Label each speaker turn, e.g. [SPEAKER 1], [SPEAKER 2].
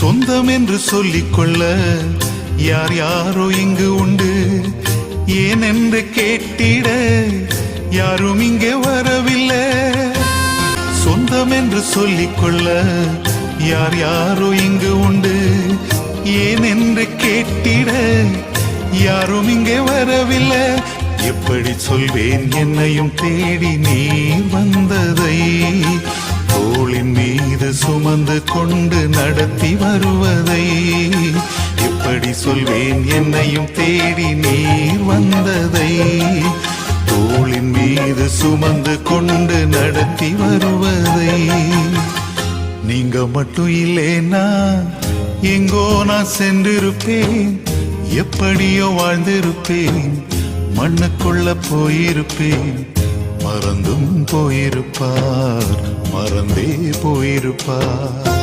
[SPEAKER 1] சொந்தம் என்று சொல்லிக்கொள்ள யார் யாரோ இங்கு உண்டு. ஏன் என்று கேட்டிட யாரும் இங்கே வரவில்லை. சொந்தம் என்று சொல்லிக்கொள்ள யார் யாரோ இங்கு உண்டு. ஏன் என்று கேட்டிட யாரும் இங்கே வரவில்லை. எப்படி சொல்வேன் என்னையும் தேடி நீ வந்ததை சுமந்து கொண்டு நடத்தி வருவதை எப்படி சொல்வேன்? என்னையும் தேடி நீர் வந்ததை தோளின் மீது சுமந்து கொண்டு நடத்தி வருவதை நீங்க மட்டும் இல்லைனா எங்கோ நான் சென்றிருப்பேன். எப்படியோ வாழ்ந்திருப்பேன். மண்ணுக்குள்ள போயிருப்பேன். மறந்தும் போயிருப்பார். மறந்தே போயிருப்பார்.